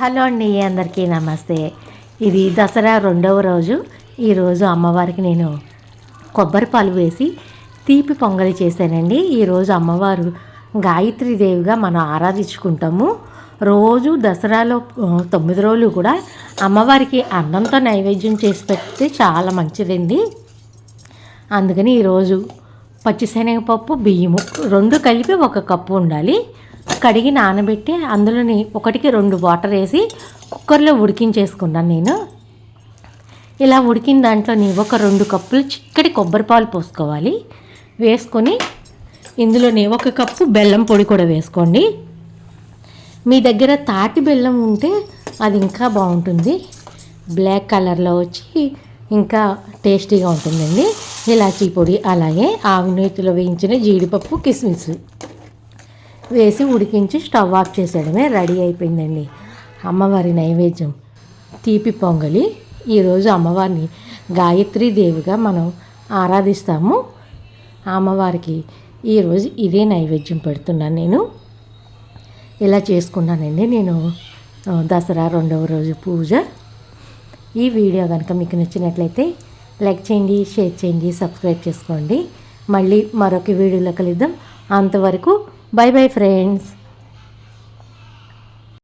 Hello అండి అందరికీ నమస్తే. ఇది దసరా రెండవ రోజు. ఈరోజు అమ్మవారికి నేను కొబ్బరి పాలు వేసి తీపి పొంగలి చేశానండి. ఈరోజు అమ్మవారు గాయత్రీదేవిగా మనం ఆరాధించుకుంటాము. రోజు దసరాలో తొమ్మిది రోజులు కూడా అమ్మవారికి అన్నంతో నైవేద్యం చేసి పెడితే చాలా మంచిదండి. అందుకని ఈరోజు పచ్చిశనగపప్పు బియ్యము రెండు కలిపి ఒక కప్పు ఉండాలి. కడిగి నానబెట్టి అందులోని ఒకటికి రెండు వాటర్ వేసి కుక్కర్లో ఉడికించేసుకున్నాను నేను. ఇలా ఉడికిన దాంట్లోని ఒక రెండు కప్పులు చిక్కటి కొబ్బరి పాలు పోసుకోవాలి. వేసుకొని ఇందులోని ఒక కప్పు బెల్లం పొడి కూడా వేసుకోండి. మీ దగ్గర తాటి బెల్లం ఉంటే అది ఇంకా బాగుంటుంది. బ్లాక్ కలర్లో వచ్చి ఇంకా టేస్టీగా ఉంటుందండి. ఇలాచీ పొడి అలాగే ఆవు నేతిలో వేయించిన జీడిపప్పు కిస్మిస్. వేసి ఉడికించి స్టవ్ ఆఫ్ చేసేయడమే రెడీ అయిపోయిందండి. అమ్మవారి నైవేద్యం. తీపి పొంగలి. ఈరోజు అమ్మవారిని గాయత్రీ దేవిగా మనం ఆరాధిస్తాము. అమ్మవారికి ఈరోజు ఇదే నైవేద్యం పెడుతున్నాను నేను. ఇలా చేసుకున్నానండి? నేను దసరా రెండవ రోజు పూజ. ఈ వీడియో కనుక మీకు నచ్చినట్లయితే లైక్ చేయండి షేర్ చేయండి సబ్స్క్రైబ్ చేసుకోండి. మళ్ళీ మరొక వీడియోలో కలుద్దాం. అంతవరకు Bye bye friends.